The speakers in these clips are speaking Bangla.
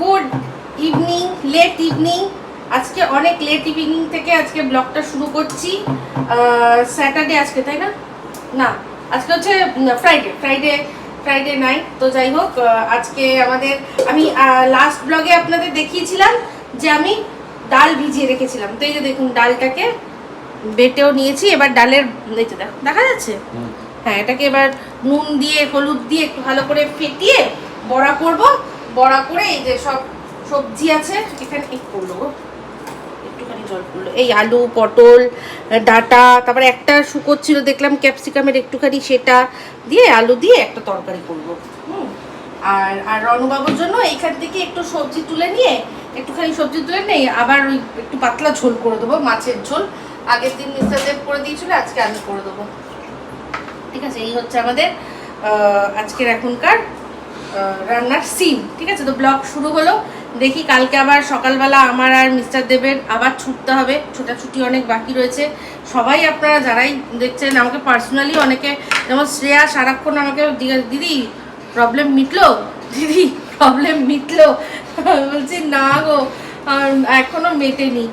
Good evening late evening. আজকে অনেক লেট ইভিনিং থেকে আজকে ব্লগটা শুরু করছি। স্যাটারডে আজকে তাই না? না আজকে হচ্ছে ফ্রাইডে ফ্রাইডে ফ্রাইডে নাইট। তো যাই হোক আজকে আমাদের আমি লাস্ট ব্লগে আপনাদের দেখিয়েছিলাম যে আমি ডাল ভিজিয়ে রেখেছিলাম। তো এই যে দেখুন ডালটাকে বেটেও নিয়েছি। এবার ডালের এই যে দেখো দেখা যাচ্ছে? হ্যাঁ এটাকে এবার নুন দিয়ে হলুদ দিয়ে একটু ভালো করে ফেটিয়ে বড়া করব। বড়া করে এই যে সব সবজি আছে এখানে এই করল একটুখানি এই আলু, পটল, ডাটা, তারপরে একটা শুকোচ্ছিল দেখলাম ক্যাপসিকামের একটুখানি সেটা দিয়ে আলু দিয়ে একটা তরকারি করব। আর আর রণবাবুর জন্য এইখান থেকে একটু সবজি তুলে নিয়ে, একটুখানি সবজি তুলে নিয়ে আবার ওই একটু পাতলা ঝোল করে দেবো, মাছের ঝোল। আগের দিন মিস্টার দেব করে দিয়েছিল, আজকে আমি করে দেবো। ঠিক আছে, এই হচ্ছে আমাদের আজকের এখনকার রান্নার সিন ঠিক আছে? তো ব্লগ শুরু হলো। দেখি কালকে আবার সকালবেলা আমার আর মিস্টার দেবের আবার ছুটতে হবে। ছোটাছুটি অনেক বাকি রয়েছে। সবাই আপনারা যারাই দেখছেন, আমাকে পার্সোনালি অনেকে, যেমন শ্রেয়া, সারাক্ষণ আমাকে দিদি প্রবলেম মিটলো? দিদি প্রবলেম মিটলো। বলছি, না গো, আর এখনও মেটেনি।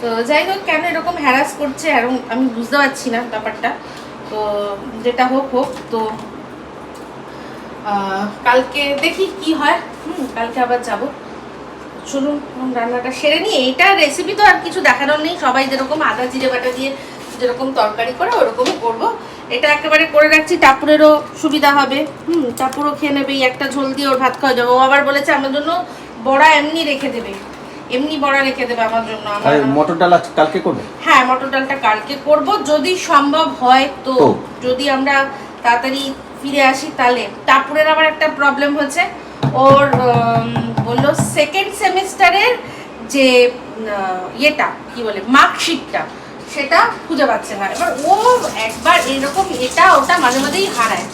তো যাই হোক, কেন এরকম হ্যারাস করছে আমি বুঝতে পারছি না ব্যাপারটা। তো যেটা হোক হোক। তো কালকে দেখি কি হয়। হুম কালকে আবার যাব। চলুন রান্নাটা সেরে নিই। এইটা রেসিপি তো আর কিছু দেখানোর নেই। সবাই যেরকম আদা জিরে বাটা দিয়ে যেরকম তরকারি করে ওরকমই করব। এটা একেবারে করে রাখছি টাপুরেরও সুবিধা হবে। হুম টাপুরও খেয়ে নেবে। একটা ঝোল দিয়ে ওর ভাত খাওয়া যাবে। ও আবার বলেছে আমার জন্য বড়া এমনি রেখে দেবে। এমনি বড়া রেখে দেবে আমার জন্য আমার মটর ডাল কালকে করবে? হ্যাঁ মটর ডালটা কালকে করব। যদি সম্ভব হয় তো। যদি আমরা তাড়াতাড়ি ফিরে আসি তাহলে টাপুরের আবার একটা প্রবলেম হচ্ছে। ওর বলল সেকেন্ড সেমিস্টারের যে ইয়েটা, কি বলে মার্কশিটটা সেটা খুঁজে পাচ্ছে না। এবার ও একবার এরকম এটা ওটা মাঝে মাঝেই হারায়।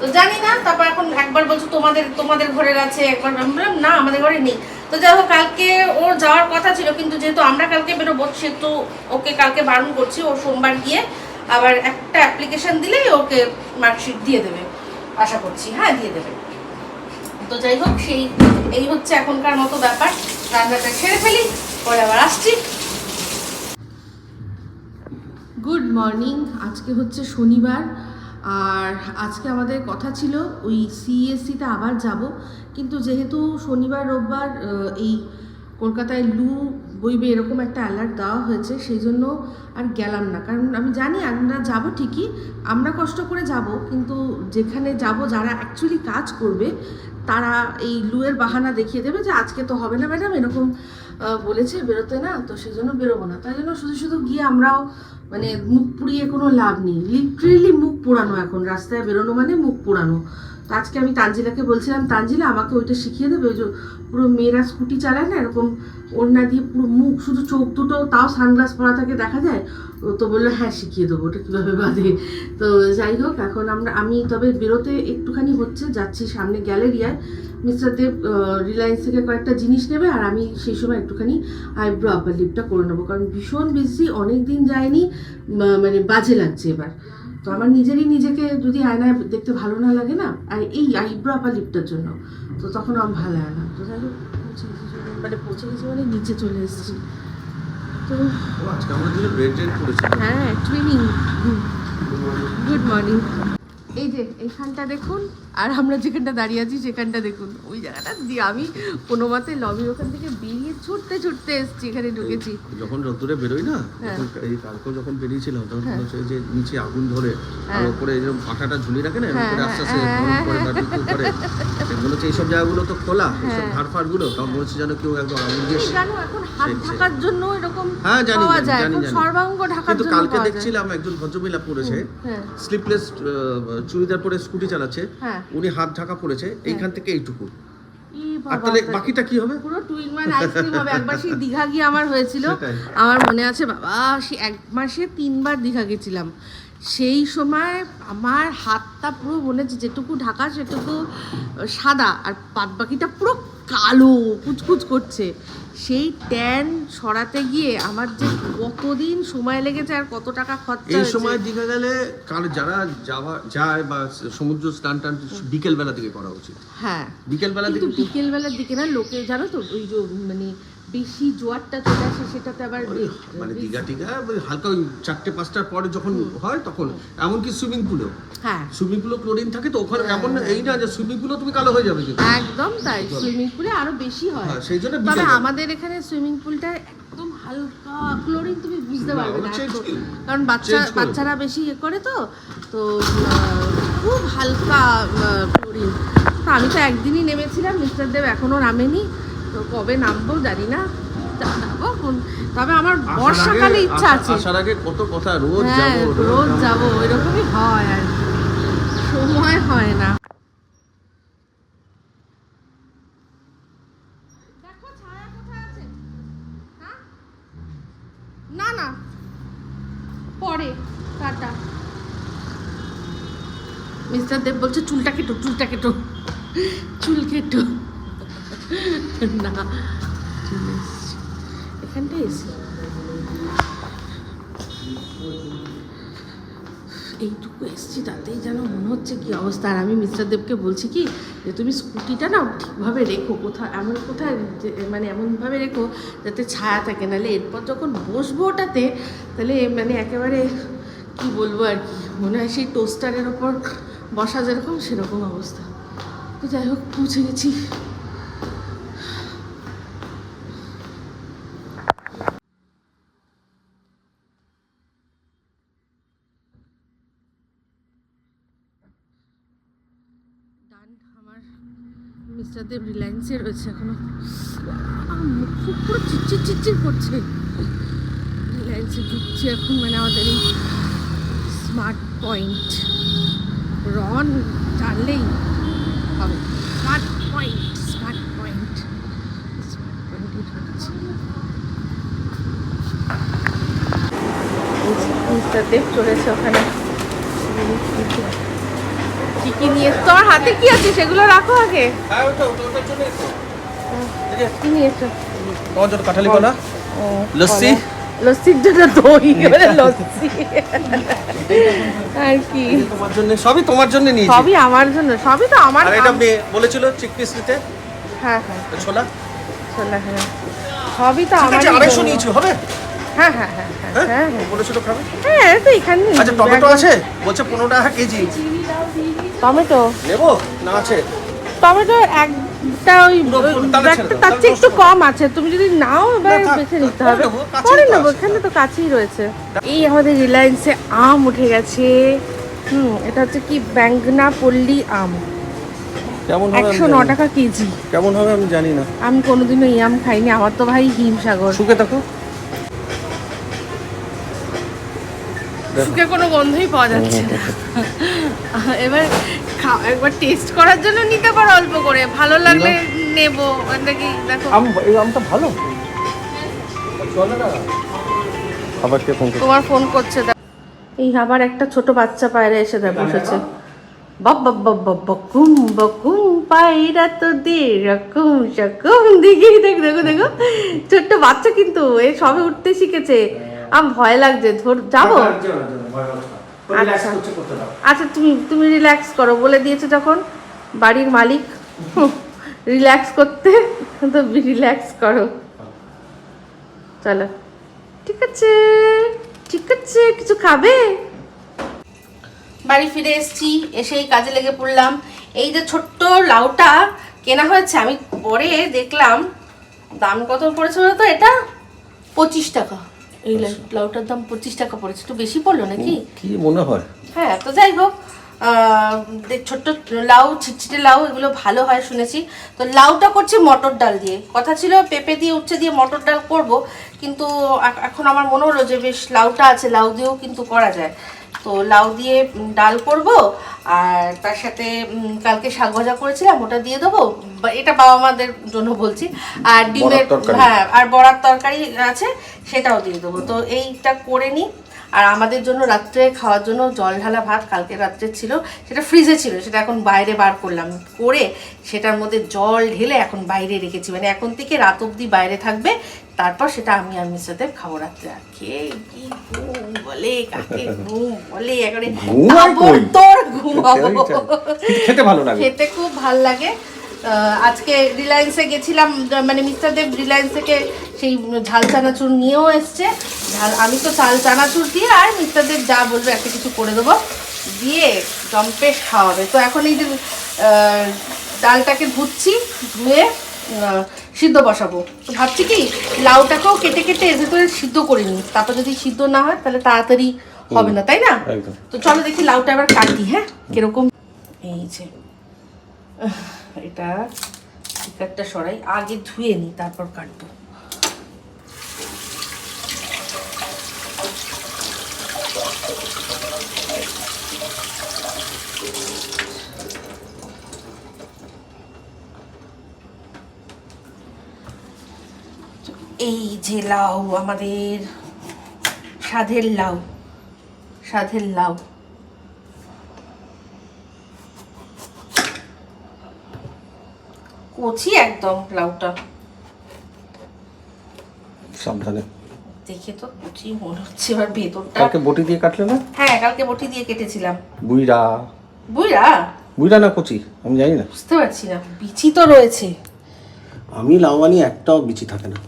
তো জানি না, তারপর এখন একবার বলছো তোমাদের তোমাদের ঘরের আছে, একবার বললাম, না, আমাদের ঘরে নেই। তো যাই হোক, কালকে ওর যাওয়ার কথা ছিল, কিন্তু যেহেতু আমরা কালকে বেরোবো, সেহেতু ওকে কালকে বারণ করছি। ও সোমবার গিয়ে আবার একটা অ্যাপ্লিকেশন দিলেই ওকে মার্কশিট দিয়ে দেবে। আশা করছি। হ্যাঁ দিয়ে দেবে। তো যাই হোক, সেই, এই হচ্ছে এখনকার মতো ব্যাপার। রান্নাটা সেরে ফেলি, পরে আবার আসছি। গুড মর্নিং আজকে হচ্ছে শনিবার, আর আজকে আমাদের কথা ছিল ওই সিএসসিতে আবার যাব। কিন্তু যেহেতু শনিবার, রোববার এই কলকাতায় লু বইবে এরকম একটা অ্যালার্ট দেওয়া হয়েছে, সেই জন্য আর গেলাম না। কারণ আমি জানি আমরা যাব ঠিকই, আমরা কষ্ট করে যাব, কিন্তু যেখানে যাব যারা অ্যাকচুয়ালি কাজ করবে, তারা এই লুয়ের বাহানা দেখিয়ে দেবে যে আজকে তো হবে না ম্যাডাম এরকম বলেছে বেরোতে না, তো সেই জন্য বেরোবো না। তাই জন্য শুধু শুধু গিয়ে আমরাও মানে মুখ পুড়িয়ে কোনো লাভ নেই। লিটারেলি মুখ পোড়ানো এখন, রাস্তায় বেরোনো মানে মুখ পোড়ানো। আজকে আমি তানজিলাকে বলছিলাম, তানজিলা, আমাকে ওইটা শিখিয়ে দেবে? ওই যে পুরো মেয়েরা স্কুটি চালায় না, এরকম ওড়না দিয়ে পুরো মুখ, শুধু চোখ দুটো, তাও সানগ্লাস পরা থাকে দেখা যায়? ও তো বলল হ্যাঁ শিখিয়ে দেবো, ওটা কীভাবে বাঁধে? তো যাই হোক, এখন আমরা, আমি তবে বেরোতে একটুখানি হচ্ছে, যাচ্ছি সামনে গ্যালেরিয়ায়। মিস্টার দেব রিলায়েন্স থেকে কয়েকটা জিনিস নেবে, আর আমি সেই সময় একটুখানি আইব্রো আপার লিপটা করে নেব, কারণ ভীষণ বেশি অনেক দিন যায়নি মানে বাজে লাগছে এবার। তো আমার নিজেরই নিজেকে যদি আয়নায় দেখতে ভালো না লাগে না আর এই আইব্রো আপা লিপটার জন্য তো তখন আমার ভালো লাগে না। তো যাই মানে পৌঁছে গেছি মানে নিচে চলে এসেছি। তো হ্যাঁ ট্রেনিং গুড মর্নিং এই যে এইখানটা দেখুন আর আমরা যেখানটা দাঁড়িয়ে আছি সেখানটা দেখুন ওই জায়গাটা দিয়ে আমি কোনো মতে লবি ওখান থেকে বেরিয়ে ছুটতে ছুটতে এসেছি এখানে ঢুকেছি যখন রোদ্দুরে বেরোই না হ্যাঁ। এই কালকেও যখন বেরিয়েছিলাম তখন হ্যাঁ। হচ্ছে যে নিচে আগুন ধরে আর হ্যাঁ। এরকম পাখাটা রাখে না হ্যাঁ, আস্তে আস্তে গরম করে। বারবিকিউ করে মনে হচ্ছে এইসব জায়গাগুলো তো খোলা এইসব। ধার ফারগুলো তখন মনে হচ্ছে যেন কেউ একদম আগুন দিয়ে এখন হাত ঢাকার জন্য এরকম হ্যাঁ জানি জানি জানি সর্বাঙ্গ ঢাকার কিন্তু কালকে দেখছিলাম একজন ভদ্রমহিলা পড়েছে স্লিপলেস চুড়িদার পরে স্কুটি চালাচ্ছে হ্যাঁ। উনি হাত ঢাকা পড়েছে এইখান থেকে এইটুকু। আর তাহলে তাহলে- বাকিটা কি হবে? পুরো টুইন মান আইসক্রিম হবে। একবার সেই দীঘা গিয়ে আমার হয়েছিল। আমার মনে আছে বাবা সে এক মাসে তিনবার দীঘা গেছিলাম। সেই সময় আমার হাতটা পুরো মনে হচ্ছে যেটুকু ঢাকা সেটুকু সাদা আর বাদ বাকিটা পুরো কালো কুচকুচ করছে। সেই ট্যান সরাতে গিয়ে আমার যে কতদিন সময় লেগেছে আর কত টাকা খরচা এই সময় দিকে গেলে কার যারা যাওয়া যায় বা সমুদ্র স্নান টান বিকেল বেলা থেকে করা উচিত। হ্যাঁ বিকেল বেলা থেকে বিকেল বেলার দিকে না লোকে জানো তো ওই যে মানে বেশি জোয়ারটা চলে আসে সেটাতে আবার মানে দীঘা টিঘা হালকা ওই চারটে পাঁচটার পরে যখন হয় তখন এমনকি সুইমিং পুলেও হ্যাঁ। সুইমিং পুলও ক্লোরিন থাকে তো ওখানে এমন এই না যে সুইমিং পুলও তুমি কালো হয়ে যাবে কিন্তু। একদম তাই সুইমিং পুলে আরও বেশি হয়। হ্যাঁ, সেই জন্য তবে আমাদের এখানে সুইমিং পুলটা একদম হালকা ক্লোরিন তুমি বুঝতে পারবে না কারণ বাচ্চা বাচ্চারা বেশি ইয়ে করে তো তো খুব হালকা ক্লোরিন। তো আমি তো একদিনই নেমেছিলাম মিস্টার দেব এখনও নামেনি। কবে নামবো জানি না তবে আমার বর্ষাকালে ইচ্ছা আছে। আসার আগে কত কথা রোজ হ্যাঁ যাব রোজ যাব ওইরকমই হয় আর সময় হয় না। হ্যাঁ? না না। পরে টাটা। মিস্টার দেব বলছে চুলটা কেটো চুলটা কেটো চুল কেটো না, চুল এসছে। এখানটা এসি এইটুকু এসছি, তাতেই যেন মনে হচ্ছে কি অবস্থা। আর আমি মিস্টার দেবকে বলছি কি, যে তুমি স্কুটিটা না ঠিকভাবে রেখো, কোথাও এমন কোথায় মানে এমনভাবে রেখো যাতে ছায়া থাকে। নাহলে এরপর যখন বসবো ওটাতে, তাহলে মানে একেবারে কি বলব আর কি, মনে হয় সেই টোস্টারের ওপর বসা যেরকম সেরকম অবস্থা। তো যাই হোক, পৌঁছে গেছি ডান আমার মিস্টার দেব, রিলায়েন্সে রয়েছে এখনও। মুখ ফুক পুরো চিচ্চির চিচ্চির করছে। রিলায়েন্সে ঢুকছে এখন মানে আমাদের এই স্মার্ট পয়েন্ট রন জানলেই হবে। Smart point smart point smart পয়েন্টে ঢুকছে। দেব চলেছে ওখানে। কি কি নিয়ে তোমার হাতে কি আছে? সেগুলো রাখো আগে। হ্যাঁ। কি নিয়েছো তোমার জন্য কাঁঠালি কলা লস্যি। লস্যির জন্য দই মানে লস্যি। আর কি? তোমার জন্য সবই তোমার জন্য নিয়েছি। সবই আমার জন্য সবই তো আমার আর এটা বলেছিল চিক পিস নিতে হ্যাঁ। হ্যাঁ ছোলা। চলে হ্যাঁ। সবই তো আমার আছে আড়াইশো নিয়েছি হবে? হ্যাঁ হ্যাঁ হ্যাঁ হ্যাঁ হ্যাঁ? হ্যাঁ হ্যাঁ। বলেছিল খাবে? হ্যাঁ তো এখানে আচ্ছা টমেটো আছে? বলছে পনেরো টাকা কেজি। টমেটো? নেব? না আছে? টমেটো একটা ওই তার চেয়ে একটু কম আছে। তুমি যদি নাও এবার বেছে নিতে হবে। পরে নেব এখানে তো কাছেই রয়েছে। এই আমাদের রিলায়েন্সে আম উঠে গেছে। হুম এটা হচ্ছে কি? ব্যাঙ্গনা পল্লী আম। কেমন একশো ন। টাকা কেজি। কেমন হবে আমি জানি না। আমি কোনোদিনও এই আম খাইনি। আমার তো ভাই হিমসাগর। শুকে থাকো। শুকে কোনো গন্ধই পাওয়া যাচ্ছে না। এবার একবার টেস্ট করার জন্য নিতে পারো অল্প করে। ভালো লাগলে নেব। এটা দেখো। আম এই আমটা ভালো? আবার কে ফোন তোমার ফোন করছে দেখ। এই আবার একটা ছোট বাচ্চা পায়রা এসে দেখ বসেছে। বাব বাব বাব বাব বকুম বকুম পায়রা তো দে রকম সকম। দেখি দেখ দেখো দেখো। ছোট্ট বাচ্চা কিন্তু এ সবে উঠতে শিখেছে। আম ভয় লাগছে ধর যাব? আচ্ছা। আচ্ছা তুমি তুমি রিল্যাক্স করো বলে দিয়েছ যখন বাড়ির মালিক। রিল্যাক্স করতে তো রিল্যাক্স করো। চলো। ঠিক আছে ঠিক আছে কিছু খাবে? বাড়ি ফিরে এসেছি এসেই কাজে লেগে পড়লাম। এই যে ছোট্ট লাউটা কেনা হয়েছে আমি পরে দেখলাম দাম কত পড়েছে বলো তো এটা? পঁচিশ টাকা। এই লাউটার দাম পঁচিশ টাকা পড়েছে। একটু বেশি পড়ল নাকি? কি মনে হয়? হ্যাঁ তো যাই হোক আহ, ছোট্ট লাউ ছিটছিটে লাউ এগুলো ভালো হয় শুনেছি। তো লাউটা করছি মটর ডাল দিয়ে। কথা ছিল পেঁপে দিয়ে উচ্ছে দিয়ে মটর ডাল করব কিন্তু এখন আমার মনে হলো যে বেশ লাউটা আছে লাউ দিয়েও কিন্তু করা যায়। তো লাউ দিয়ে ডাল করব আর তার সাথে কালকে শাক ভাজা করেছিলাম ওটা দিয়ে দেবো। বা- এটা বাবা মাদের জন্য বলছি। আর ডিমের হ্যাঁ আর বড়ার তরকারি আছে সেটাও দিয়ে দেবো। তো এইটা করে নিই। আর আমাদের জন্য রাত্রে খাওয়ার জন্য জল ঢালা ভাত কালকে রাত্রে ছিল সেটা ফ্রিজে ছিল সেটা এখন বাইরে বার করলাম। করে সেটার মধ্যে জল ঢেলে এখন বাইরে রেখেছি। মানে এখন থেকে রাত অবধি বাইরে থাকবে তারপর সেটা আমি আর দেব খাব রাত্রে। আর কে কি ঘুম বলে কাকে ঘুম বলে একেবারে তোর ঘুমাবো খেতে ভালো লাগে। খেতে খুব ভালো লাগে। আজকে রিলায়েন্সে গেছিলাম মানে মিস্টার দেব রিলায়েন্স থেকে সেই ঝাল চানাচুর নিয়েও এসছে। ঝাল আমি তো চাল চানাচুর দিয়ে আর মিস্টার দেব যা বলবে একটা কিছু করে দেবো। দিয়ে জম্পেশ খাওয়াবে। তো এখন এই যে ডালটাকে ধুচ্ছি ধুয়ে সিদ্ধ বসাবো। তো ভাবছি কি লাউটাকেও কেটে কেটে এর ভেতরে সিদ্ধ করে নিই। তারপর যদি সিদ্ধ না হয় তাহলে তাড়াতাড়ি হবে না তাই না? তো চলো দেখি লাউটা এবার কাটি হ্যাঁ? কীরকম এই যে এটা একটা সরাই, আগে ধুয়ে নিই, তারপর কাটবো। এই যে লাউ, আমাদের সাধের লাউ সাধের লাউ। কচি একদম লাউটা সাবধানে। দেখে তো কচি মনে হচ্ছে এবার ভেতরটা কালকে বটি দিয়ে কাটলে না? হ্যাঁ কালকে বটি দিয়ে কেটেছিলাম। বুইরা বুঝলা বুইরা না কচি? আমি জানি না। বুঝতে পারছি না বিচি তো রয়েছে। আমি লাউ আনি একটাও বিচি থাকে না।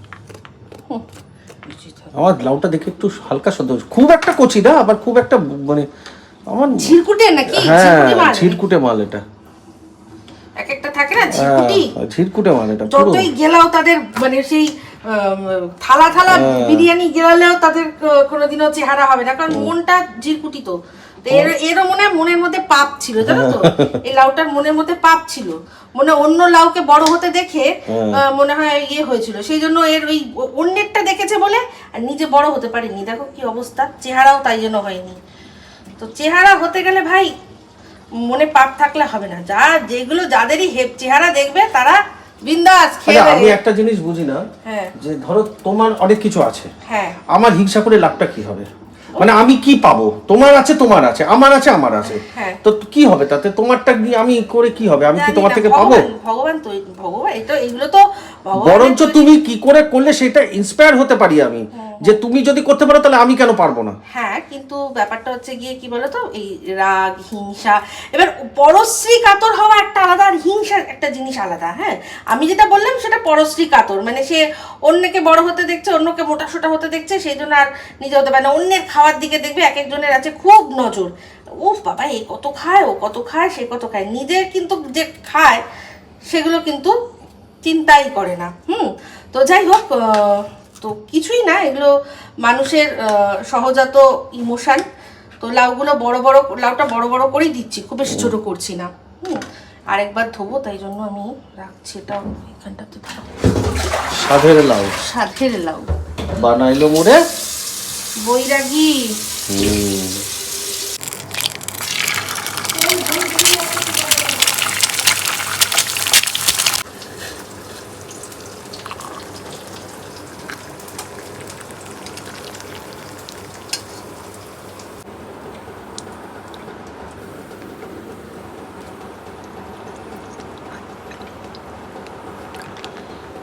আমার লাউটা দেখে একটু হালকা সদ্য খুব একটা কচি না আবার খুব একটা মানে আমার ঝিরকুটে নাকি? হ্যাঁ ঝিরকুটে মাল এটা। একটা থাকে না ঝিরকুটি? হ্যাঁ, ঝিরকুটে মাল এটা যতই গেলাও তাদের মানে সেই থালা থালা হ্যাঁ। বিরিয়ানি গেলালেও তাদের কোনোদিনও চেহারা হবে না কারণ মনটা জিরকুটি তো। এর এরও মনে হয় মনের মধ্যে পাপ ছিল জানো তো? এই লাউটার মনের মধ্যে পাপ ছিল। মনে হয় অন্য লাউকে বড় হতে দেখে হ্যাঁ। মনে হয় ইয়ে হয়েছিল। সেই জন্য এর ওই অন্যেরটা দেখেছে বলে আর নিজে বড় হতে পারেনি। দেখো কি অবস্থা চেহারাও তাই জন্য হয়নি। তো চেহারা হতে গেলে ভাই মনে পাপ থাকলে হবে না। যা যেগুলো যাদেরই হেপ চেহারা দেখবে তারা বিন্দাস খেয়ে আচ্ছা, আমি একটা জিনিস বুঝি না হ্যাঁ। যে ধরো তোমার অনেক কিছু আছে। হ্যাঁ। আমার হিংসা করে লাভটা কি হবে? মানে আমি কি পাবো? তোমার আছে তোমার আছে। আমার আছে আমার আছে। হ্যাঁ। তো কি হবে তাতে? তোমারটা দিয়ে আমি করে কি হবে? আমি কি তোমার থেকে পাবো? ভগবান- তো ভগবান এটা এগুলো তো বরঞ্চ তুমি কি করে করলে সেটা ইন্সপায়ার হতে পারি আমি। যে তুমি যদি করতে পারো তাহলে আমি কেন পারব না? হ্যাঁ কিন্তু ব্যাপারটা হচ্ছে গিয়ে কি বলতো? এই রাগ হিংসা এবার পরশ্রী কাতর হওয়া একটা আলাদা আর হিংসার একটা জিনিস আলাদা হ্যাঁ? আমি যেটা বললাম সেটা পরশ্রী কাতর। মানে সে অন্যকে বড় হতে দেখছে অন্যকে মোটা সোটা হতে দেখছে সেই জন্য আর নিজে হতে পারে না। অন্যের খাওয়ার দিকে দেখবে এক একজনের আছে খুব নজর। উফ বাবা এ কত খায় ও কত খায় সে কত খায়। নিজের কিন্তু যে খায় সেগুলো কিন্তু চিন্তাই করে না। হুম তো যাই হোক তো কিছুই না এগুলো মানুষের সহজাত ইমোশান। তো লাউগুলো বড় বড় লাউটা বড় বড় করেই দিচ্ছি খুব বেশি ছোট করছি না। হুম আরেকবার ধোবো তাই জন্য আমি রাখছি এটা এখানটাতে। সাধের লাউ। সাধের লাউ। বানাইলো মোড়ে বৈরাগী।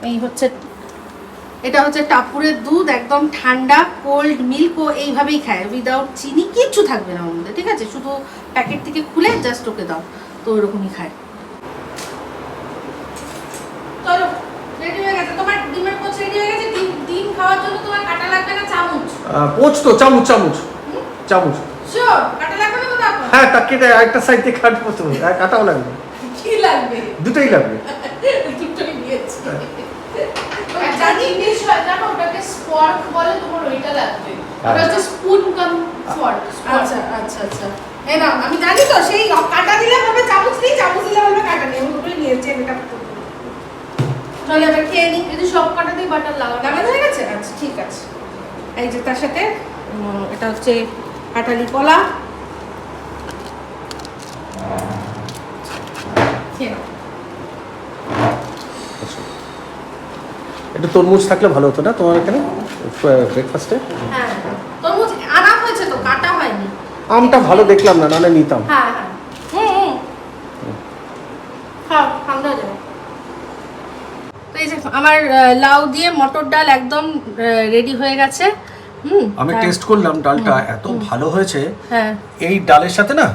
এই হচ্ছে এটা হচ্ছে টাপুরের দুধ একদম ঠান্ডা কোল্ড মিল্কও এইভাবেই খায়। উইদাউট চিনি কিচ্ছু থাকবে না ওর মধ্যে ঠিক আছে? শুধু প্যাকেট থেকে খুলে জাস্ট ওকে দাও তো ওরকমই খায়। চলো রেডি হয়ে গেছে। তোমার ডিমের পোচ রেডি গেছে? ডিম ডিম খাওয়ার জন্য তোমার কাটা লাগবে না চামচ? পোচ তো চামচ চামচ। চামচ। শিওর কাটা লাগবে না তো দেখো একটা সাইড কাটবো তো আর কাটাও লাগবে। কি লাগবে? দুটোই লাগবে দুটোই নিয়েছি একটা জিনিস হয় জানো স্পর্ক বলে তোমার ওইটা লাগবে। হ্যাঁ। ওটা হচ্ছে স্পুন কাম ফর্ক আচ্ছা আচ্ছা আচ্ছা। এই নাও আমি জানি তো সেই কাটা দিলে বলবে চামচ নেই চামচ দিলে বলবে কাটা নেই আমি দুটোই নিয়েছি এটা চলো এবার খেয়ে নিই যদি সব কাটাতেই বাটার লাগানো লাগানো হয়ে গেছে? আচ্ছা ঠিক আছে। এই যে তার সাথে এটা হচ্ছে কাটালি কলা। খেয়ে নাও। একটু তরমুজ থাকলে ভালো হতো না তোমার এখানে? ব্রেকফাস্টে হ্যাঁ তরমুজ আনা হয়েছে তো আমটা ভালো দেখলাম না নাহলে নিতাম। হ্যাঁ হ্যাঁ। হুম হুম। খাও ঠান্ডা হয়ে যাবে। তো এই যে আমার লাউ দিয়ে মটর ডাল একদম রেডি হয়ে গেছে। হুম আমি হ্যাঁ। টেস্ট করলাম ডালটা এত ভালো হয়েছে। হ্যাঁ। এই ডালের সাথে না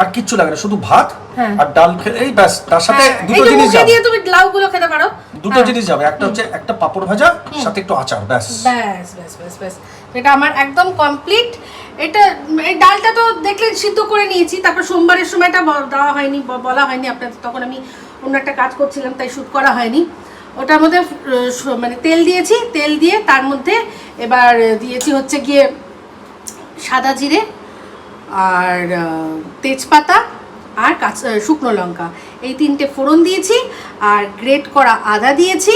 আর কিচ্ছু লাগে না শুধু ভাত হ্যাঁ। আর ডাল এই ব্যাস তার সাথে হ্যাঁ, দুটো জিনিস যাবে। দিয়ে তুমি লাউগুলো খেতে পারো। দুটো হ্যাঁ। জিনিস যাবে একটা হচ্ছে একটা পাপড় ভাজা সাথে একটু আচার ব্যাস। ব্যাস ব্যাস ব্যাস ব্যাস। এটা আমার একদম কমপ্লিট এটা এই ডালটা তো দেখলেন সিদ্ধ করে নিয়েছি তারপর সোমবারের সময়টা দেওয়া হয়নি বলা হয়নি আপনাদের তখন আমি অন্য একটা কাজ করছিলাম তাই শ্যুট করা হয়নি। ওটার মধ্যে মানে তেল দিয়েছি তেল দিয়ে তার মধ্যে এবার দিয়েছি হচ্ছে গিয়ে সাদা জিরে আর তেজপাতা আর কাঁচা শুকনো লঙ্কা। এই তিনটে ফোড়ন দিয়েছি আর গ্রেট করা আদা দিয়েছি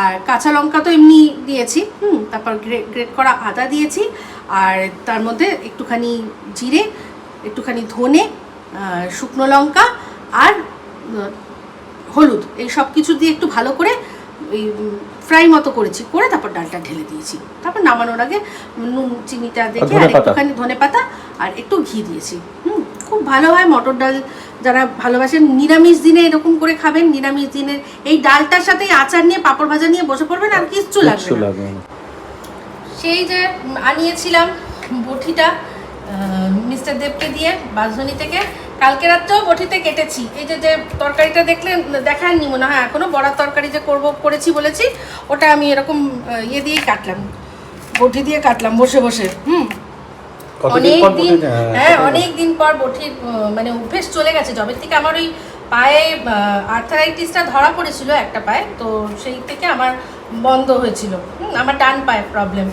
আর কাঁচা লঙ্কা তো এমনি দিয়েছি, হুম, তারপর গ্রেট করা আদা দিয়েছি আর তার মধ্যে একটুখানি জিরে, একটুখানি ধনে শুকনো লঙ্কা আর হলুদ। এই সব কিছু দিয়ে একটু ভালো করে ওই ফ্রাই মতো করেছি করে তারপর ডালটা ঢেলে দিয়েছি। তারপর নামানোর আগে নুন চিনিটা দেখে আর একটুখানি ধনে পাতা আর একটু ঘি দিয়েছি। হুম খুব ভালো হয় মটর ডাল যারা ভালোবাসেন নিরামিষ দিনে এরকম করে খাবেন নিরামিষ দিনের এই ডালটার সাথে আচার নিয়ে পাঁপড় ভাজা নিয়ে বসে পড়বেন আর কিচ্ছু লাগবে না। সেই যে আনিয়েছিলাম বটিটা মিস্টার দেবকে দিয়ে বাঁশধনি থেকে কালকে রাত্রেও বটিতে কেটেছি। এই যে যে তরকারিটা দেখলেন দেখাননি মনে হয় এখনও বড়ার তরকারি যে করব করেছি বলেছি ওটা আমি এরকম ইয়ে দিয়েই কাটলাম। বটি দিয়ে কাটলাম বসে বসে হুম। অনেক দিন হ্যাঁ, হ্যাঁ অনেক দিন পর বটির মানে অভ্যেস চলে গেছে। যবে থেকে আমার ওই পায়ে আর্থারাইটিসটা ধরা পড়েছিল একটা পায়ে তো সেই থেকে আমার বন্ধ হয়েছিল। হুম, আমার ডান পায়ে প্রবলেম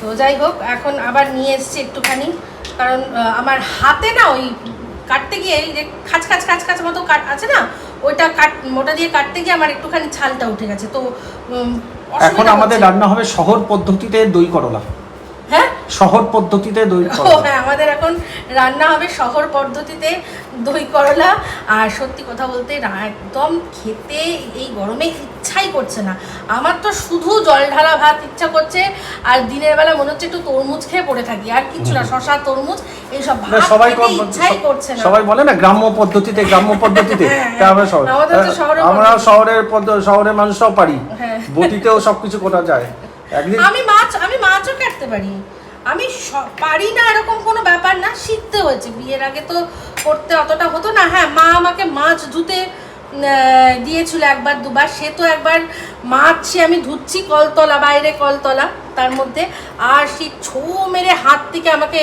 তো যাই হোক এখন আবার নিয়ে এসেছি একটুখানি কারণ আমার হাতে না ওই কাটতে গিয়ে যে খাঁচ খাঁচ খাঁচ খাঁচ মতো কাট আছে না? ওইটা কাট মোটা দিয়ে কাটতে গিয়ে আমার একটুখানি ছালটা উঠে গেছে। তো এখন আমাদের রান্না হবে শহর পদ্ধতিতে দই করলা। শহর পদ্ধতিতে দই হ্যাঁ আমাদের এখন রান্না হবে শহর পদ্ধতিতে দই করলা। আর সত্যি কথা বলতে একদম খেতে এই গরমে ইচ্ছাই করছে না। আমার তো শুধু জল ঢালা ভাত ইচ্ছা করছে আর দিনের বেলা মনে হচ্ছে একটু তরমুজ খেয়ে পড়ে থাকি। আর কিচ্ছু না শশা তরমুজ এইসব সবাই ইচ্ছাই করছে না। সবাই বলে না গ্রাম্য পদ্ধতিতে গ্রাম্য পদ্ধতিতে। হ্যাঁ, আমরা শহর শহরের আমরা শহরের পদ্ধ- শহরের মানুষরাও পারি। হ্যাঁ। বটিতেও সবকিছু করা যায়। আমি মাছ আমি মাছও কাটতে পারি। আমি পারি না এরকম কোনো ব্যাপার না, শিখতে হয়েছে। বিয়ের আগে তো করতে অতটা হতো না। হ্যাঁ মা আমাকে মাছ ধুতে দিয়েছিল একবার, দুবার। সে তো একবার মাছ আমি ধুচ্ছি কলতলা, বাইরে কলতলা, তার মধ্যে। আর সে ছো মেরে হাত থেকে আমাকে,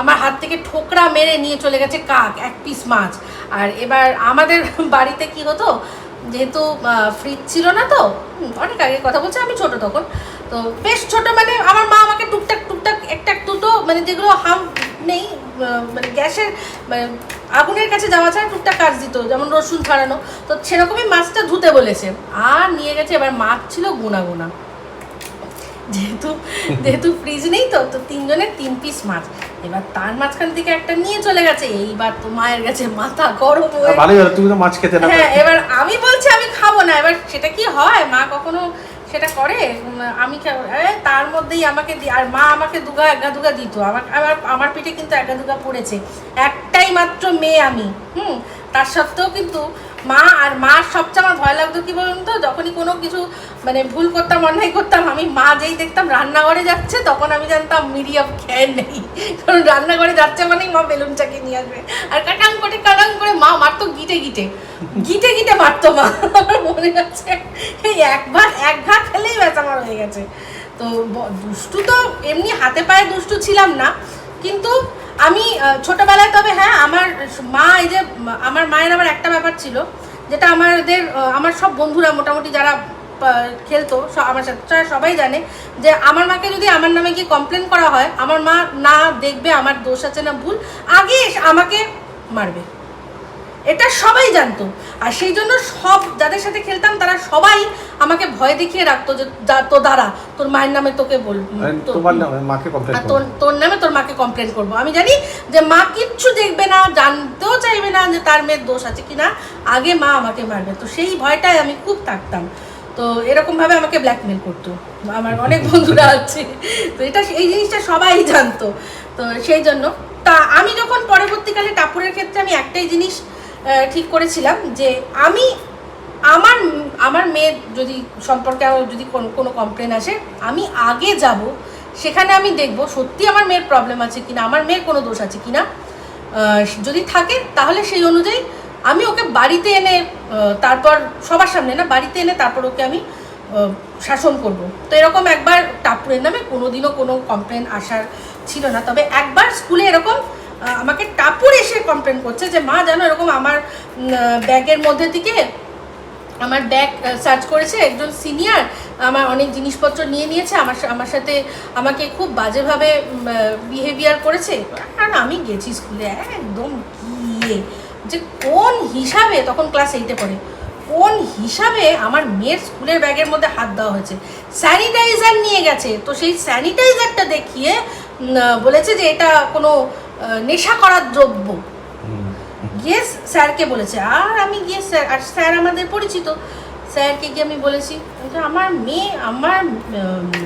আমার হাত থেকে ঠোকরা মেরে নিয়ে চলে গেছে কাক, এক পিস মাছ। আর এবার আমাদের বাড়িতে কি হতো? যেহেতু ফ্রিজ ছিল না তো অনেক আগে কথা বলছি, আমি ছোট তখন। তো বেশ ছোট মানে আমার মা আমাকে টুকটাক টুকটাক একটা দুটো মানে যেগুলো হাম নেই মানে গ্যাসের মানে আগুনের কাছে যাওয়া ছাড়া টুকটাক কাজ দিত যেমন রসুন ছাড়ানো। তো সেরকমই মাছটা ধুতে বলেছে। আর নিয়ে গেছে এবার মাছ ছিল গোনা গোনা। যেহেতু যেহেতু ফ্রিজ নেই তো তো তিনজনের তিন পিস মাছ। এবার তার মাঝখান থেকে একটা নিয়ে চলে গেছে। এইবার তো মায়ের গেছে মাথা গরম হয়ে ভালোই তুমি তো মাছ খেতে না। হ্যাঁ এবার আমি বলছি আমি খাব না। এবার সেটা কি হয়? মা কখনো সেটা করে, আমি তার মধ্যেই আমাকে আর মা আমাকে দুগা একা দুগা দিত। আমার আমার আমার পিঠে কিন্তু একা দুগা পড়েছে। একটাই মাত্র মেয়ে আমি, হুম? তার সত্ত্বেও কিন্তু মা আর মার সবচেয়ে আমার ভয় লাগতো কি বলুন তো? যখনই কোনো কিছু মানে ভুল করতাম, অন্যায় করতাম, আমি মা যেই দেখতাম রান্নাঘরে যাচ্ছে, তখন আমি জানতাম মিডিয়াম খেয়ে নেই। কারণ রান্নাঘরে যাচ্ছে মানেই মা বেলুন চাকিয়ে নিয়ে আসবে। আর কাটাং করে কাটাং করে মা মারতো গিটে গিটে। গিটে গিটে মারতো মা। আমার মনে হচ্ছে এই একবার এক ঘা খেলেই ব্যাস আমার হয়ে গেছে। তো দুষ্টু তো এমনি হাতে পায়ে দুষ্টু ছিলাম না। কিন্তু আমি ছোটোবেলায়, তবে হ্যাঁ আমার মা, এই যে, আমার মায়ের আমার একটা ব্যাপার ছিল, যেটা আমাদের আমার সব বন্ধুরা মোটামুটি যারা খেলতো আমার সাথে সবাই জানে যে আমার মাকে যদি আমার নামে গিয়ে কমপ্লেন করা হয়, আমার মা না দেখবে, আমার দোষ আছে না ভুল, আগে আমাকে মারবে। এটা সবাই জানতো। আর সেই জন্য সব যাদের সাথে খেলতাম তারা সবাই আমাকে ভয় দেখিয়ে রাখতো যে তো দাঁড়া তোর মায়ের নামে তোকে বল তোমার নামে মাকে কমপ্লেন তোর তোর নামে তোর মাকে কমপ্লেন করব। আমি জানি যে মা কিচ্ছু দেখবে না জানতেও চাইবে না যে তার মেয়ের দোষ আছে কিনা। আগে মা আমাকে মারবে। তো সেই ভয়টায় আমি খুব থাকতাম। তো এরকমভাবে আমাকে ব্ল্যাকমেল করতো। আমার অনেক বন্ধুরা আছে। তো এটা এই জিনিসটা সবাই জানতো। তো সেই জন্য তা আমি যখন পরবর্তীকালে টাপুরের ক্ষেত্রে আমি একটাই জিনিস ঠিক করেছিলাম যে আমি আমার আমার মেয়ের যদি সম্পর্কে যদি কোন- কোনো কমপ্লেন আসে, আমি আগে যাব, সেখানে আমি দেখব সত্যি আমার মেয়ের প্রবলেম আছে কিনা, আমার মেয়ের কোনো দোষ আছে কিনা। যদি থাকে, তাহলে সেই অনুযায়ী আমি ওকে বাড়িতে এনে তারপর সবার সামনে না, বাড়িতে এনে তারপর ওকে আমি শাসন করব। তো এরকম একবার টাপুরের নামে কোনোদিনও কোনো কমপ্লেন আসার ছিল না। তবে একবার স্কুলে এরকম আমাকে টাপুর এসে কমপ্লেন করছে যে মা জানো এরকম আমার ব্যাগের মধ্যে থেকে আমার ব্যাগ সার্চ করেছে একজন সিনিয়র আমার অনেক জিনিসপত্র নিয়ে নিয়েছে আমার আমার সাথে আমাকে খুব বাজেভাবে বিহেভিয়ার করেছে। আর আমি গেছি স্কুলে একদম ইয়ে, যে কোন হিসাবে তখন ক্লাস এইটে পড়ে কোন হিসাবে আমার মেয়ের স্কুলের ব্যাগের মধ্যে হাত দেওয়া হয়েছে? স্যানিটাইজার নিয়ে গেছে তো সেই স্যানিটাইজারটা দেখিয়ে বলেছে যে এটা কোনো নেশা করার দ্রব্য। গিয়ে স্যারকে বলেছে। আর আমি গিয়ে স্যার আর স্যার আমাদের পরিচিত। স্যারকে গিয়ে আমি বলেছি আমার মেয়ে আমার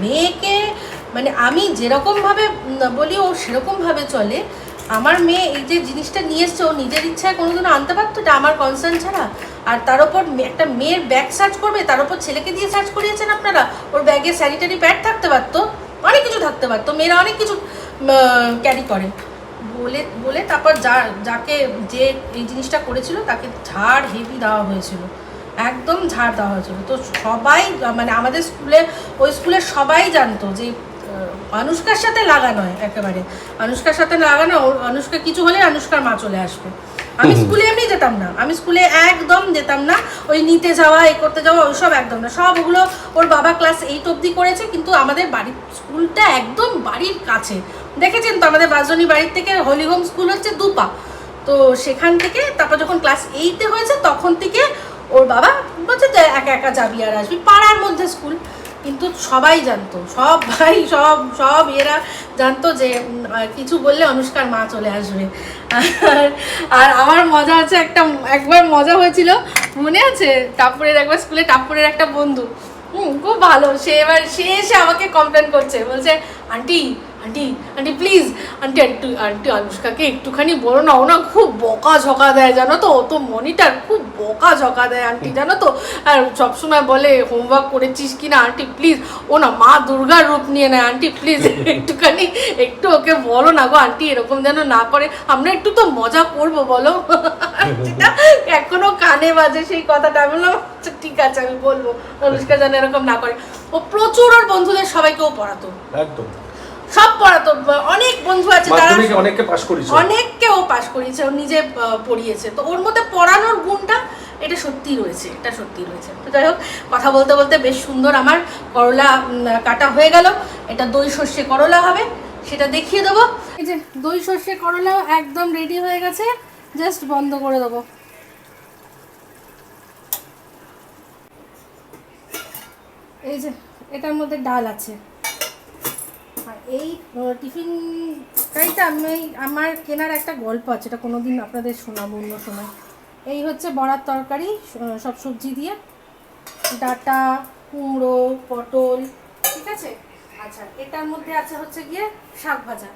মেয়েকে মানে আমি যেরকমভাবে বলি ও সেরকমভাবে চলে। আমার মেয়ে এই যে জিনিসটা নিয়ে এসছে ও নিজের ইচ্ছায় কোনোদিনও আনতে পারতো এটা আমার কনসার্ন ছাড়া। আর তার উপর মে- একটা মেয়ের ব্যাগ সার্চ করবে তার উপর ছেলেকে দিয়ে সার্চ করিয়েছেন আপনারা ওর ব্যাগে স্যানিটারি প্যাড থাকতে পারতো অনেক কিছু থাকতে পারতো মেয়েরা অনেক কিছু ক্যারি করে। বলে বলে তারপর যা যাকে যে এই জিনিসটা করেছিল তাকে ঝাড় হেভি দেওয়া হয়েছিল। একদম ঝাড় দেওয়া হয়েছিল। তো সবাই মানে আমাদের স্কুলে ওই স্কুলে সবাই জানতো যে অনুষ্কার সাথে লাগা নয় একেবারে। অনুষ্কার সাথে লাগানো অনুষ্কা কিছু হলে অনুষ্কার মা চলে আসবে। আমি স্কুলে এমনি যেতাম না। আমি স্কুলে একদম যেতাম না। ওই নিতে যাওয়া এ করতে যাওয়া ওইসব একদম না। সব ওগুলো ওর বাবা ক্লাস এইট অবধি করেছে কিন্তু আমাদের বাড়ির স্কুলটা একদম বাড়ির কাছে। দেখেছেন তো আমাদের বাজনী বাড়ির থেকে হলিহোম স্কুল হচ্ছে দুপা। তো সেখান থেকে তারপর যখন ক্লাস এইটে হয়েছে, তখন থেকে ওর বাবা বলছে একা একা যাবি আর আসবি। পাড়ার মধ্যে স্কুল। কিন্তু সবাই জানতো, সব ভাই, সব সব এরা জানতো যে কিছু বললে অনুষ্কার মা চলে আসবে। আর আমার মজা আছে একটা, একবার মজা হয়েছিল, মনে আছে? টাপুরের একবার স্কুলে টাপুরের একটা বন্ধু। হুম, খুব ভালো। সে এবার, সে এসে আমাকে কমপ্লেন করছে। বলছে, aunty aunty aunty please aunty একটু আন্টি আনুষ্কাকে একটুখানি বলো না ও না খুব বকা ঝকা দেয় জানো তো? ও তো মনিটার খুব বকা ঝকা দেয় আন্টি জানো তো? আর সবসময় বলে হোমওয়ার্ক করেছিস কি না আন্টি প্লিজ ও না মা দুর্গার রূপ নিয়ে নেয় আন্টি প্লিজ একটুখানি একটু ওকে বলো না গো আন্টি এরকম যেন না করে। আমরা একটু তো মজা করব বলো? এখনও কানে বাজে সেই কথাটা। আমি বললাম আচ্ছা ঠিক আছে আমি বলব। অনুষ্কা যেন এরকম না করে। ও প্রচুর ওর বন্ধুদের সবাইকেও পড়াতো। একদম। সব পড়াতো অনেক বন্ধু আছে যারা মাধ্যমিকে অনেককে পাশ করেছে। অনেককে ও পাশ করিয়েছে ও নিজে আহ, পড়িয়েছে। তো ওর মধ্যে পড়ানোর গুণটা এটা সত্যিই রয়েছে এটা সত্যিই রয়েছে। তো যাই হোক কথা বলতে বলতে বেশ সুন্দর আমার করলা উম, কাটা হয়ে গেল। এটা দই সর্ষে করলা হবে সেটা দেখিয়ে দেবো। এই যে দই সর্ষে করলা একদম রেডি হয়ে গেছে জাস্ট বন্ধ করে দেবো। এই যে এটার মধ্যে ডাল আছে। এই আহ, টিফিন কারিটা আমি আমার কেনার একটা গল্প আছে এটা কোনোদিন আপনাদের শোনাবো অন্য সময়। এই হচ্ছে বড়ার তরকারি সব সবজি দিয়ে। ডাটা কুমড়ো পটল ঠিক আছে? আচ্ছা এটার মধ্যে আছে হচ্ছে গিয়ে শাক ভাজা।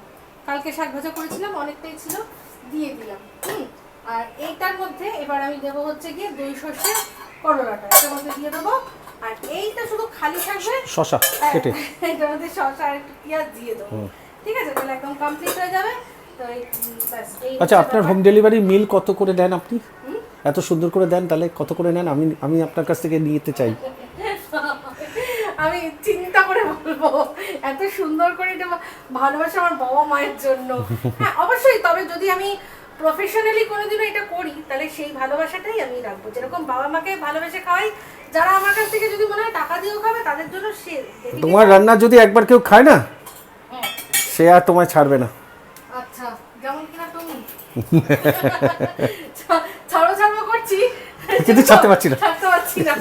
কালকে শাক ভাজা করেছিলাম অনেকটাই ছিল দিয়ে দিলাম হুম? আর এইটার মধ্যে এবার আমি দেবো হচ্ছে গিয়ে দই সর্ষে করলাটা এটার মধ্যে দিয়ে দেবো আর এইটা শুধু খালি থাকবে? শশা কেটে। এটার মধ্যে শসা আর একটু পেঁয়াজ দিয়ে দেবো। ঠিক আছে তাহলে একদম কমপ্লিট হয়ে যাবে। তো আচ্ছা আপনার হোম ডেলিভারি মিল কত করে দেন আপনি? এত সুন্দর করে দেন তাহলে কত করে নেন? আমি আমি আপনার কাছ থেকে নিতে চাই। আমি চিন্তা করে বলব এত সুন্দর করে এটা ভালোবাসা আমার বাবা মায়ের জন্য। হ্যাঁ অবশ্যই তবে যদি আমি প্রফেশনালি কোনোদিনও এটা করি তাহলে সেই ভালোবাসাটাই আমি রাখব। যেরকম বাবা মাকে ভালোবেসে খাওয়াই যারা আমার কাছ থেকে যদি মনে হয় টাকা দিয়েও খাবে তাদের জন্য সে তোমার রান্না যদি একবার কেউ খায় না হ্যাঁ। সে আর তোমায় ছাড়বে না। আচ্ছা যেমন কিনা তুমি। ছাড়ো ছাড়ো করছি। কিন্তু ছাড়তে পারছি না। ছাড়তে পারছি না।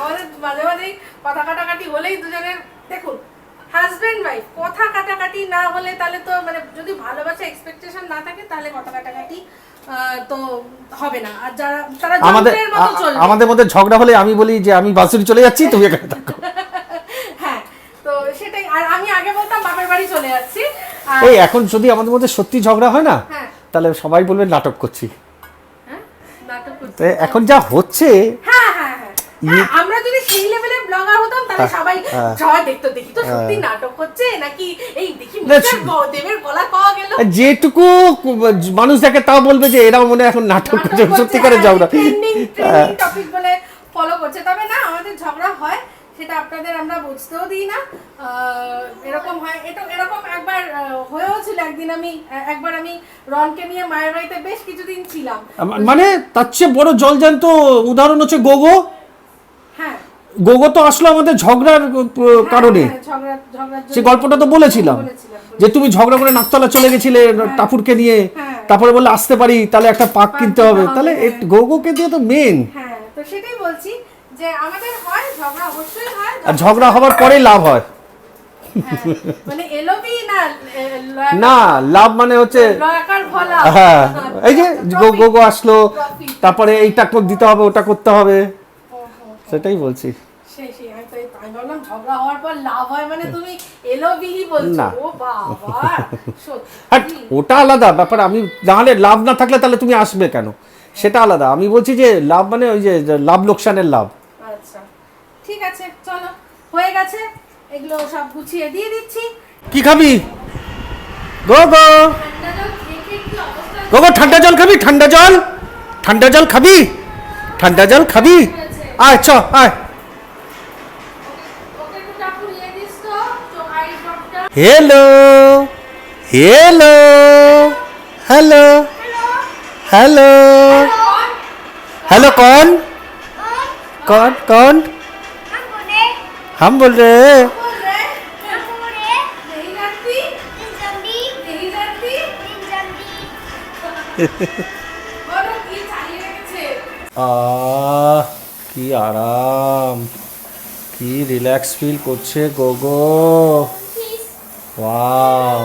আমাদের মাঝে মাঝেই কথা কাটাকাটি হলেই দুজনের দেখুন হাজবেন্ড ওয়াইফ কথা কাটাকাটি না হলে তাহলে তো মানে যদি ভালোবাসা এক্সপেকটেশন না থাকে তাহলে কথা কাটাকাটি তো হবে না। আর যারা তারা আমাদের আমাদের মধ্যে ঝগড়া হলে আমি বলি যে আমি বাসুরি চলে যাচ্ছি তুমি এখানে থাকো। হ্যাঁ তো সেটাই। আর আমি আগে বলতাম বাপের বাড়ি চলে যাচ্ছি। এই এখন যদি আমাদের মধ্যে সত্যি ঝগড়া হয় না হ্যাঁ। তাহলে সবাই বলবে নাটক করছি। হ্যাঁ? এখন যা হচ্ছে হ্যাঁ, আমরা যদি সেই লেভেলের ব্লগার হতাম তাহলে সবাই হ্যাঁ। জয় দেখতো দেখি তো সত্যি নাটক হচ্ছে নাকি এই দেখি না, দেবের গলা পাওয়া গেল? যেটুকু মানুষ দেখে তাও বলবে যে এরাও মনে এখন নাটক করছে সত্যিকারের ঝগড়া ট্রেন্ডিং হ্যাঁ। টপিক বলে ফলো করছে। তবে না আমাদের ঝগড়া হয় সেটা আপনাদের আমরা বুঝতেও দিই না। এরকম হয় এটা এরকম একবার হয়েও ছিল একদিন আমি একবার আমি রনকে নিয়ে মায়ের বাড়িতে বেশ কিছুদিন ছিলাম। মানে তার চেয়ে বড় জলজান্ত উদাহরণ হচ্ছে গোগো। হ্যাঁ। গোগো তো আসলো আমাদের ঝগড়ার কারণে হ্যাঁ, ঝগড়া ঝগড়ার সে গল্পটা তো বলেছিলাম যে তুমি ঝগড়া করে নাকতলা চলে গেছিলে টাপুরকে নিয়ে হ্যাঁ। তারপরে বললে আসতে পারি তাহলে একটা পাক কিনতে হবে। তাহলে হ্যাঁ। গোগোকে দিয়ে তো মেন হ্যাঁ তো সেটাই বলছি যে আমাদের হয় ঝগড়া অবশ্যই হয় আর ঝগড়া হবার পরেই লাভ হয়। হ্যাঁ, মানে না লাভ মানে হচ্ছে হ্যাঁ এই যে গো- গোগো আসলো. তারপরে এইটা দিতে হবে ওটা করতে হবে। সেটাই বলছি। মানে হ্যাঁ ওটা আলাদা ব্যাপার আমি নাহলে লাভ না থাকলে তাহলে তুমি আসবে কেন? সেটা আলাদা। আমি বলছি যে লাভ মানে ওই যে লাভ লোকসানের লাভ। আচ্ছা ঠিক আছে চলো হয়ে গেছে। এগুলো সব গুছিয়ে দিয়ে দিচ্ছি। কি খাবি? গো গো। গো গো ঠান্ডা জল খাবি? ঠান্ডা জল? ঠান্ডা জল খাবি? ঠান্ডা জল খাবি? আয় চ আয় ওকে একটু চাপু নিয়ে দিস তো চোখ I ড্রপটা hello hello hello hello hello कौन कौन कौन हम बोल रहे हैं बोल কি আরাম, কি রিল্যাক্স ফিল করছে গোগো। ওয়াও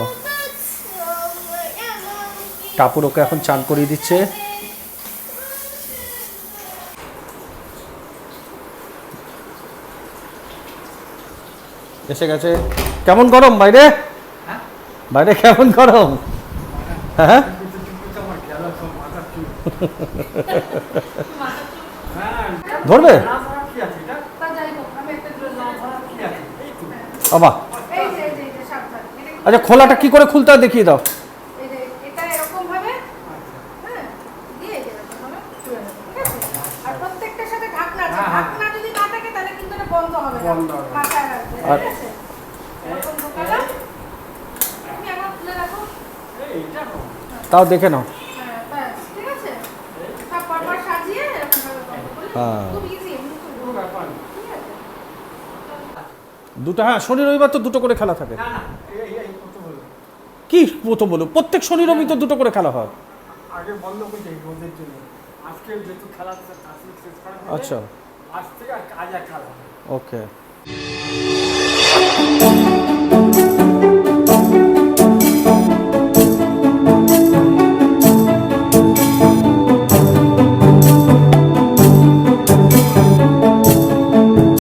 টাপুর ওকে এখন চান করিয়ে দিচ্ছে। এসে গেছে। কেমন গরম বাইরে? বাইরে কেমন গরম? হ্যাঁ? ধরবে? বাবা। আচ্ছা খোলাটা কি করে খুলতে হয় দেখিয়ে দাও। রাখো তাও দেখে নাও হ্যাঁ ব্যাস ঠিক আছে সব পরপর সাজিয়ে এরকম ভাবে বন্ধ করলে হ্যাঁ। দুটো হ্যাঁ শনি রবিবার তো দুটো করে খেলা থাকে। কি প্রথম বলো? প্রত্যেক শনি রবি তো দুটো করে খেলা হয়। আগে বন্ধ করে দেয় রোদের জন্য। আজকে যেহেতু খেলা তাড়াতাড়ি শেষ করা হয়েছে, আচ্ছা। আজ থেকে আর কাজ আর খেলা ওকে